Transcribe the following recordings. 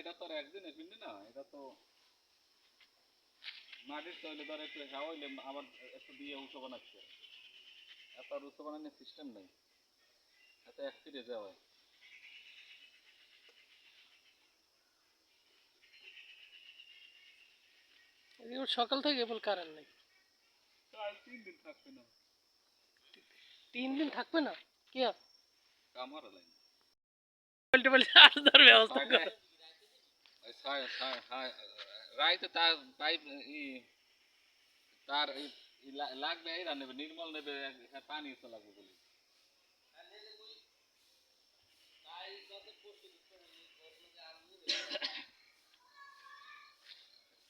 এটা তো আর একদিনের পিন্ডি না এটা তো মাটির তৈলে ধর একটু হাওয়া হইলে আবার একটু দিয়ে উঁচু বানাচ্ছে। এত আর উঁচু বানানোর সিস্টেম নেই। এত এক ফিরে যাওয়া এবার সকাল থেকে কেবল কারেন্ট নেই। তিন দিন থাকবে না। তিন দিন থাকবে না? কি আর কামার লাইন পাল্টে পাল্টে আসার ব্যবস্থা করো। রাইতে তার পাইপ ই, তার লাগবে এরা নির্মল নেবে এক- পানি লাগবে বলি।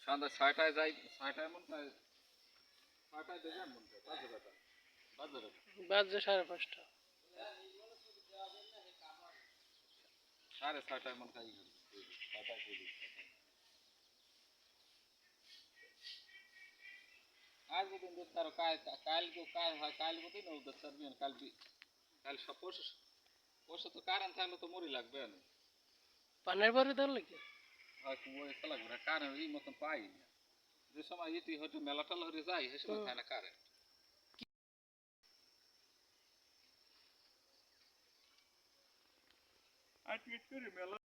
সন্ধ্যা ছয়টায় যাই, ছয়টায় মন হয় ছয়টায় দেখে মন বাজে বাজে সাড়ে পাঁচটা। সাড়ে ছয়টায় মন খাই ছয়টায় আজ দুধ তার কাল কাল কো কাল হয় কাল বুদিন ও দুধ সারবিয়ান কাল কাল সব পরশু পরশু তো কারণ থাকলে তো মরি লাগবে না। পানের বারে ধরলে কি হয়তো ওই লাগবে না কারণ এই মতন পাই না। যে সময় ইতি হয়তো মেলা টেলা হয়ে যায় সে সময়। খায় না কারেন্ট আর টিকিট করে মেলা